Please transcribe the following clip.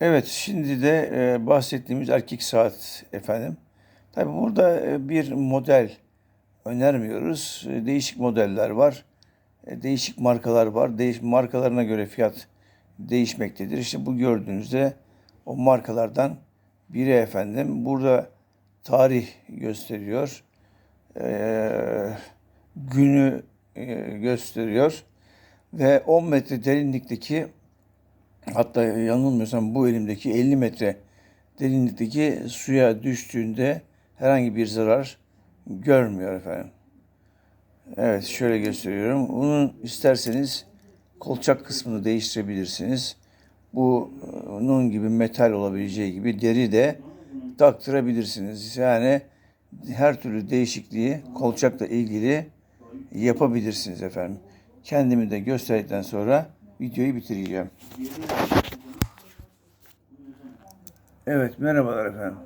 Evet, şimdi de e, bahsettiğimiz erkek saat efendim. Tabii burada e, bir model önermiyoruz. E, değişik modeller var. E, değişik markalar var. Değiş markalarına göre fiyat değişmektedir. İşte bu gördüğünüzde o markalardan biri efendim. Burada tarih gösteriyor. E, günü e, gösteriyor. Ve 10 metre derinlikteki Hatta yanılmıyorsam bu elimdeki 50 metre derinlikteki suya düştüğünde herhangi bir zarar görmüyor efendim. Evet şöyle gösteriyorum. Bunun isterseniz kolçak kısmını değiştirebilirsiniz. Bunun gibi metal olabileceği gibi deri de taktırabilirsiniz. Yani her türlü değişikliği kolçakla ilgili yapabilirsiniz efendim. Kendimi de gösterdikten sonra videoyu bitireceğim. Evet merhabalar efendim.